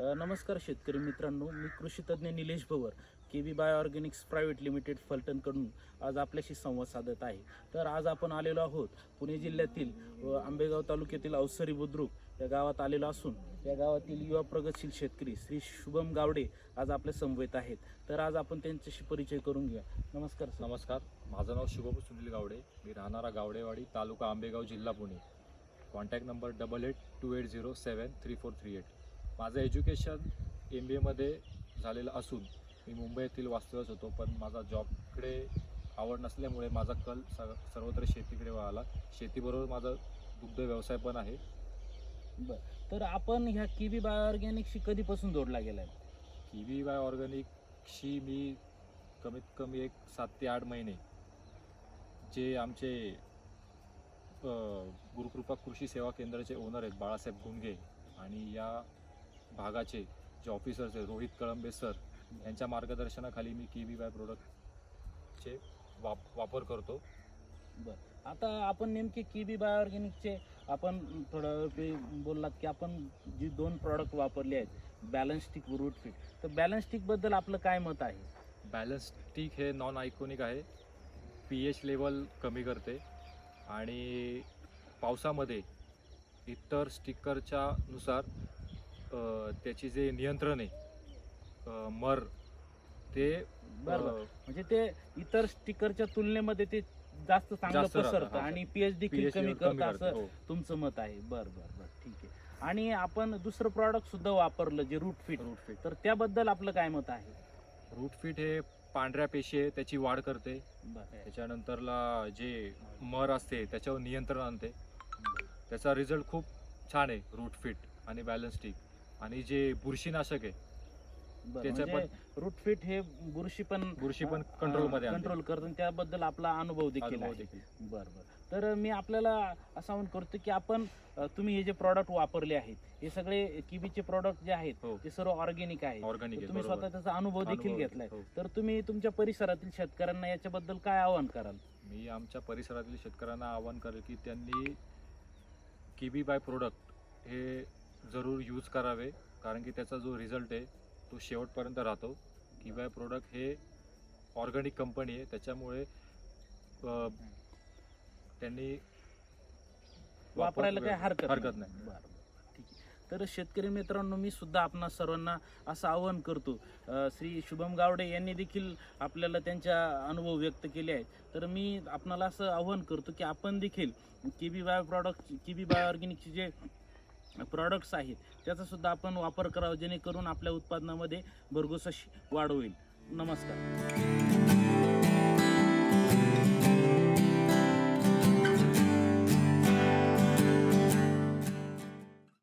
नमस्कार शेतकरी मित्रांनो मी कृषीतज्ञ Nilesh Bhavar K B bio organics private limited फलटणकडून आज आपल्याशी संवाद साधत आहे. तर आज आपण आलेलो आहोत पुणे जिल्ह्यातील आंबेगाव तालुक्यातील अवसरी बुद्रुक या गावात आलेलो असून या गावातील युवा प्रगतशील शेतकरी श्री शुभम गावडे आज आपल्या समवेत आहेत. तर आज आपण त्यांच्याशी परिचय करून घेऊया. नमस्कार नमस्कार माझं नाव शुभम सुनील गावडे मी राहणारा गावडेवाडी तालुका आंबेगाव जिल्हा Pune. Contact number double eight two eight zero seven three four three eight. माझं एज्युकेशन एम बी एमध्ये झालेलं असून मी मुंबईतील वास्तव्यास होतो पण माझा जॉबकडे आवड नसल्यामुळे माझा कल स सर्वत्र शेतीकडे वळाला शेतीबरोबर माझा दुग्ध व्यवसाय पण आहे. बरं. तर आपण ह्या के बी बाय ऑर्गॅनिकशी कधीपासून जोडला गेलाय? किवी बाय ऑर्गॅनिकशी मी कमीत कमी एक सात ते आठ महिने जे आमचे गुरुकृपा कृषी सेवा केंद्राचे ओनर आहेत बाळासाहेब गुंगे आणि या भागाचे जे ऑफिसर्स आहेत रोहित कळंबे सर यांच्या मार्गदर्शनाखाली मी किवी बाय प्रोडक्टचे वाप वापर करतो. बरं. आता आपण नेमके के बी बाय ऑर्गॅनिकचे आपण थोडं ते बोललात की आपण जी दोन प्रॉडक्ट वापरले आहेत बॅलन्स स्टिक रूट फिट तर बॅलन्स स्टिकबद्दल आपलं काय मत आहे? बॅलन्स स्टिक हे नॉन आयकोनिक आहे. पी एच लेवल कमी करते आणि पावसामध्ये इतर स्टिकरच्या नुसार त्याची जे नियंत्रण आहे मर ते बरोबर. म्हणजे ते इतर स्टिकरच्या तुलनेमध्ये ते जास्त चांगलं जास्त राहतं, पसरतं हा. आणि पीएच देखील pH कमी करतं करते, असं हो. तुमचं मत आहे. बरं बरं बरं. ठीक आहे. आणि आपण दुसरं प्रॉडक्ट सुद्धा वापरलं जे रूट फिट रूट फिट तर त्याबद्दल आपलं काय मत आहे? रूट फिट हे पांढऱ्या पेशी आहे त्याची वाढ करते. बरं. त्याच्यानंतरला जे मर असते त्याच्यावर नियंत्रण आणते. त्याचा रिझल्ट खूप छान आहे रूट फिट आणि बॅलन्स टिक आणि जे बुरशीनाशक आहे बरं, त्याच्या म्हणजे रूट फिट हे बुरशी पण बुरशी पण कंट्रोलमध्ये आणते. कंट्रोल करतो आणि त्याबद्दल आपला अनुभव देखील अनुभव आहे. देखील. बरं बरं. तर मी आपल्याला असं म्हणून करतो की आपण अ, तुम्ही हे जे प्रॉडक्ट वापरले आहेत हे सगळे किबीचे प्रॉडक्ट जे आहेत हो. ते सर्व ऑर्गॅनिक आहेत. ऑर्गॅनिक तर आहे तुम्ही बरोबर. स्वतः त्याचा अनुभव देखील अनुभव घेतलाय. हो. तर तुम्ही तुमच्या परिसरातील शेतकऱ्यांना याच्याबद्दल काय आवाहन कराल? मी आमच्या परिसरातील शेतकऱ्यांना आवाहन करेल की त्यांनी किबी बाय प्रोडक्ट हे जरूर यूज करावे कारण की त्याचा जो रिझल्ट आहे तो शेवटपर्यंत राहतो. की बाय प्रोडक्ट हे ऑर्गॅनिक कंपनी आहे त्याच्यामुळे त्यांनी वापरायला काही हरकत हरकत नाही. बरं, तर शेतकरी मित्रांनो मी सुद्धा आपणा सर्वांना असं आवाहन करतो. श्री शुभम गावडे यांनी देखील आपल्याला त्यांच्या अनुभव व्यक्त केले आहेत. तर मी आपणाला असं आवाहन करतो की आपण देखील KB bio product KB bio ऑर्गॅनिकचे जे प्रॉडक्ट्स आहेत त्याचासुद्धा आपण वापर करावा जेणेकरून आपल्या उत्पादनामध्ये भरघोस अशी वाढ होईल. नमस्कार.